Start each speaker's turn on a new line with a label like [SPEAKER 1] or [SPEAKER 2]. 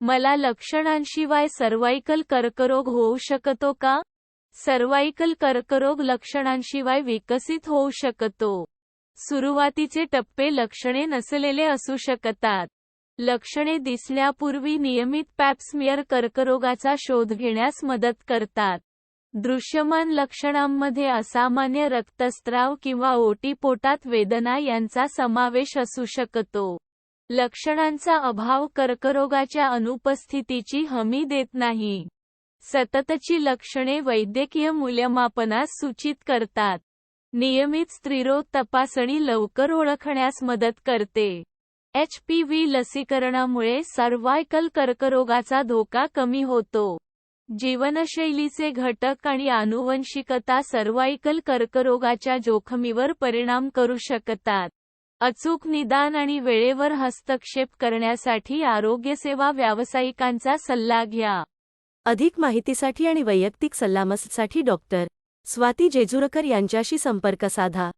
[SPEAKER 1] मला लक्षणांशिवाय सर्वायकल कर्करोग होऊ शकतो का? सर्वायकल कर्करोग लक्षणांशिवाय विकसित होऊ शकतो. सुरुवातीचे टप्पे लक्षणे नसलेले असू शकतात. लक्षणे दिसण्यापूर्वी नियमित पॅप्समियर कर्करोगाचा शोध घेण्यास मदत करतात. दृश्यमान लक्षणांमध्ये असामान्य रक्तस्त्राव किंवा ओटीपोटात वेदना यांचा समावेश असू शकतो. लक्षणांचा अभाव कर्करोगाच्या अनुपस्थितीची हमी देत नाही. सततची लक्षणे वैद्यकीय मूल्यमापनास सूचित करतात. नियमित स्त्रीरोग तपासणी लवकर ओळखण्यास मदत करते. एच पी व्ही लसीकरणामुळे सर्व्हायकल कर्करोगाचा धोका कमी होतो. जीवनशैलीचे घटक आणि आनुवंशिकता सर्वायकल कर्करोगाच्या जोखमीवर परिणाम करू शकतात. अचूक निदान आणि वेळेवर हस्तक्षेप करण्यासाठी आरोग्यसेवा व्यावसायिकांचा सल्ला घ्या.
[SPEAKER 2] अधिक माहितीसाठी आणि वैयक्तिक सल्लामससाठी डॉक्टर स्वाती जेजुरकर यांच्याशी संपर्क साधा.